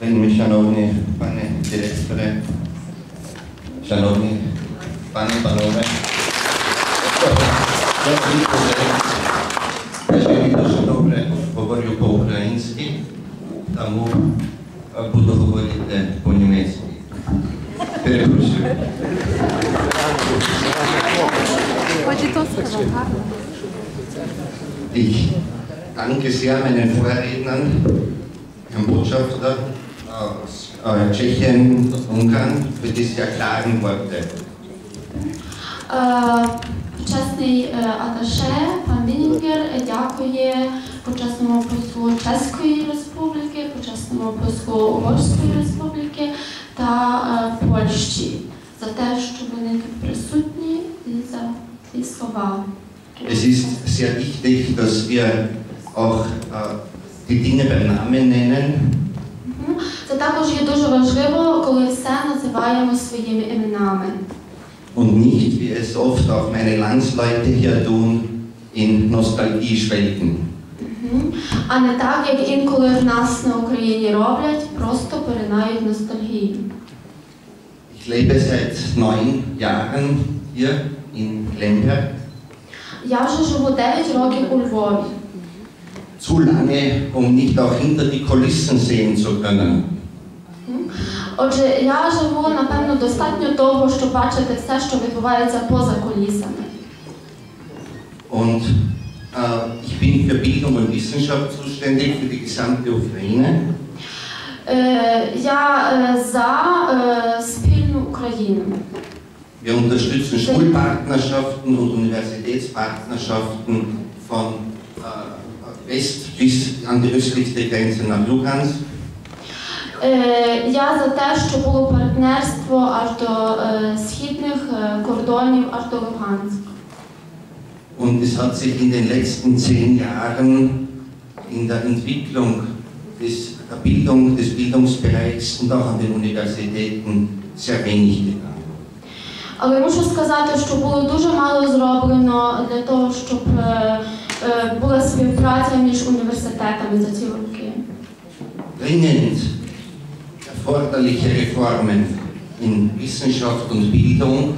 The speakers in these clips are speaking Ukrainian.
Вельми шановні пане директоре, шановні пане панове. Я вже дуже добре говорю по-українськи, тому е, буду говорити по-німецьки. Перепрошую. Ході то сказав, гарно. Ich danke sehr meinen Vorrednern, Botschafter aus äh, Tschechien Ungarn, für die sehr klaren Worte. Е, Почесний аташе пан Вінінгер дякує почесному послу Чеської Республіки, почесному послу Угорської Республіки та Польщі за те, що вони тут присутні і за ці слова. Es ist sehr wichtig, dass wir auch äh, Dinge beim Namen nennen. Це також є дуже важливо, коли все називаємо своїми іменами. und nicht, wie es oft auch meine Landsleute hier tun, in Nostalgie schwelgen. А не так, як інколи в нас на Україні роблять, просто перенають ностальгію. Ich lebe seit neun Jahren hier in Lemberg. Я вже живу 9 років у Львові. Zu lange, um nicht auch hinter die Kulissen sehen zu können. Отже, я живу, напевно, достатньо довго, щоб бачити все, що відбувається поза кулісами. Und äh, ich bin für Bildung und Wissenschaft zuständig für die gesamte Ukraine. Е, я е, за е, спільну Україну. Wir unterstützen Schulpartnerschaften und Universitätspartnerschaften von äh, West bis an die östlichste Grenze nach Lugansk. Е, я за те, щоб було партнерство аж до е, східних е, кордонів, аж до Луганська. Und es hat sich in den letzten zehn Jahren in der Entwicklung des, der Bildung, des Bildungsbereichs und auch an den Universitäten sehr wenig getan. Але мушу сказати, що було дуже мало зроблено для того, щоб е, е, була співпраця між університетами за ці роки. Dringend erforderliche Reformen in Wissenschaft und Bildung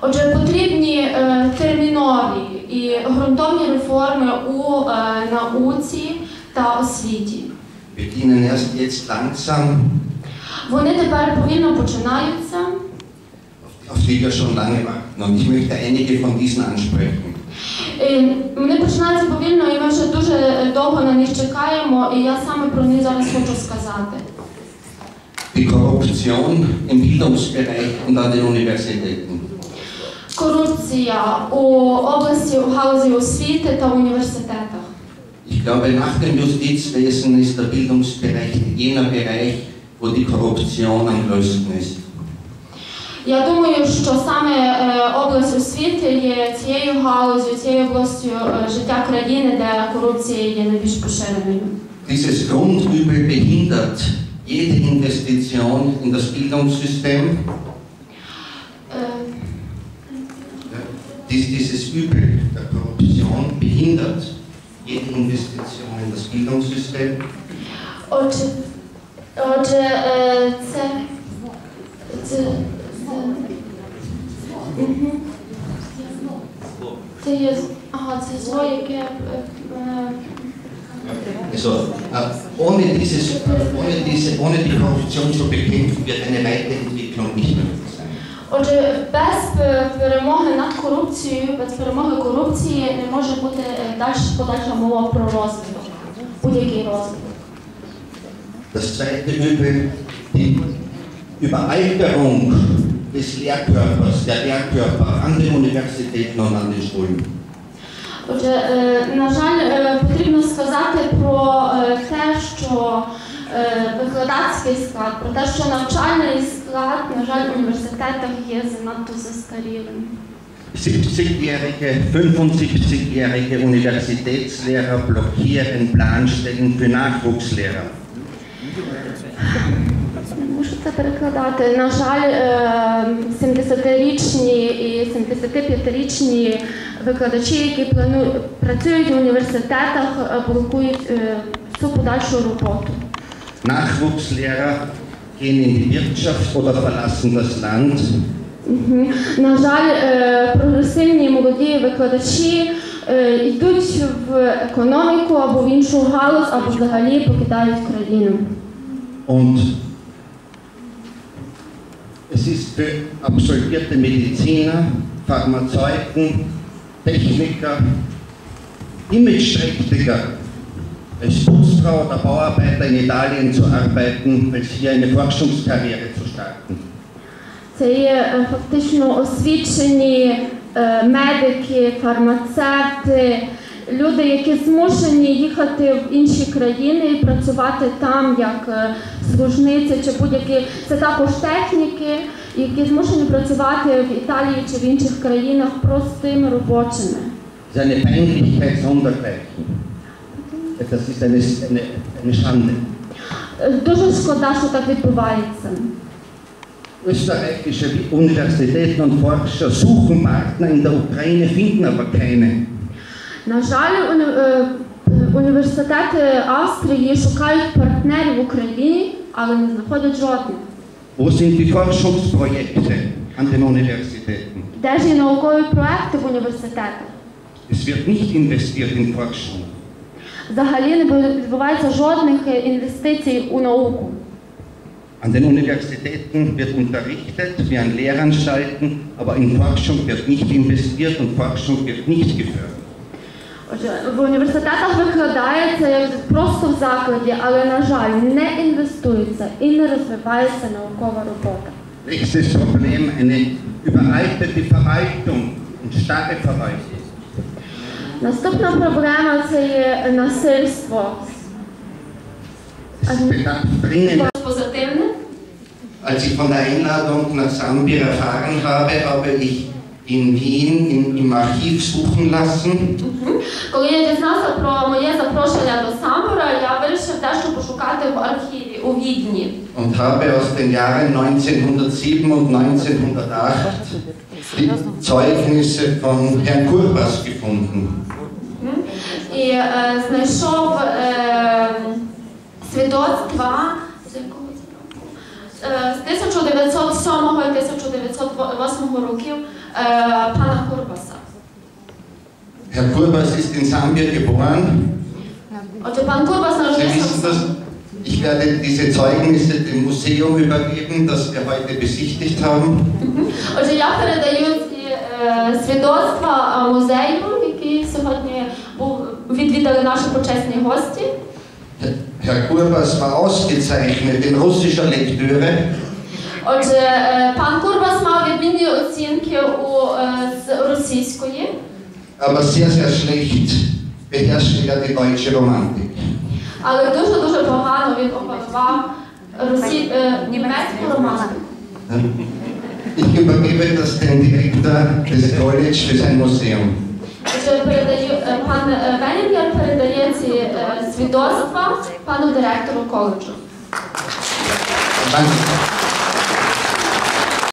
Отже, потрібні е, термінові і ґрунтовні реформи у е, науці та освіті. beginnen erst jetzt langsam, Вони тепер повільно починаються. auf die wir schon lange warten. Und ich möchte einige von diesen ansprechen. Е, Вони починаються повільно, і ми вже дуже е, довго на них чекаємо. І я саме про них зараз хочу сказати. Die Korruption im Bildungsbereich und an den Universitäten. Корупція у області у галузі освіти та університетах. Ich glaube, nach dem Justizwesen ist der Bildungsbereich jener Bereich, wo die Korruption am größten ist. Я думаю, що саме е, область освіти є цією галузю, цією областю е, життя країни, де корупція є найбільш поширеною. Dieses Grundübel behindert jede Investition in das Bildungssystem. Е, Dies, dieses Übel der Korruption behindert jede Investition in das Bildungssystem. Отже, отже, е, це, це, це, це є, ага, це зло, яке е, е, Also, äh, ohne, dieses, ohne, diese, ohne die Korruption zu bekämpfen, wird eine Weiterentwicklung nicht möglich sein. Отже, без перемоги над корупцією, без перемоги корупції не може бути е, далі подальша мова про розвиток, будь-який розвиток. Das zweite Übel, die Überalterung des Lehrkörpers, der Lehrkörper an den Universitäten und an den Schulen. Отже, е, на жаль, е, потрібно сказати про е, те, що е, викладацький склад, про те, що навчальний склад, на жаль, в університетах є занадто застарілим. 70-jährige, 75-jährige Universitätslehrer blockieren Planstellen für Nachwuchslehrer. Можу це перекладати. На жаль, е, 70-річні і 75-річні викладачі, які планують працюють в університетах, е, блокують е, всю подальшу роботу. Nachwuchslehrer gehen in die Wirtschaft oder verlassen das Land. На жаль, е, прогресивні молоді викладачі е, йдуть в економіку або в іншу галузь, або взагалі покидають країну. Und es ist für absolvierte Mediziner, Pharmazeuten, Techniker, Imageträchtiger, als Putzfrau oder Bauarbeiter in Italien zu arbeiten, als hier eine Forschungskarriere zu starten. Це є е, фактично освічені е, медики, фармацевти, люди, які змушені їхати в інші країни і працювати там як е, служниці чи будь-які. Це також техніки, які змушені працювати в Італії чи в інших країнах простими робочими. Ist eine Peinlichkeit sondergleichen. Das ist eine, eine, eine Schande. Дуже шкода, що так відбувається. Österreichische Universitäten und Forscher suchen Partner in der Ukraine, finden aber keine. На жаль, уні- е, е, університети Австрії шукають партнерів в Україні, але не знаходять жодних. Wo sind die Forschungsprojekte an den Universitäten? Де ж є наукові проекти в університетах? Es wird nicht investiert in Forschung. Взагалі не відбувається жодних е, інвестицій у науку. An den Universitäten wird unterrichtet wie an Lehranstalten, aber in Forschung wird nicht investiert und Forschung wird nicht gefördert. Отже, в університетах викладається як просто в закладі, але на жаль, не інвестується і не розвивається наукова робота. Nächstes Problem, eine überaltete Verwaltung und starre Verwaltung. Наступна проблема це є насильство. Позитивне. Als ich von der Einladung nach Sambir erfahren habe, habe ich in Wien im, im Archiv suchen lassen Коли я дізнався про моє запрошення до Самбора, я вирішив дещо пошукати в архіві у Відні. und habe aus den Jahren 1907 und 1908 die Zeugnisse von Herrn Kurbas gefunden. І е, знайшов е, свідоцтва з? Е, з 1907 і 1908 років е, пана Курбаса. Herr Kurbas ist in Sambir geboren. Отже, пан Курбас Sie народився. Ich werde diese Zeugnisse dem Museum übergeben, das wir heute besichtigt haben. Отже, я передаю ці е, свідоцтва музею, який сьогодні був відвідали наші почесні гості. Herr Kurbas war ausgezeichnet in russischer Lektüre. Отже, е, пан Курбас мав відмінні оцінки у е, з російської, aber sehr, sehr schlecht beherrschte er die deutsche Romantik. але дуже дуже погано він опанував росі... е, німецьку романтику. Ich übergebe das dem Direktor des College für sein Museum. Отже, передаю е, пан е, Венінгер передає ці е, свідоцтва пану директору коледжу.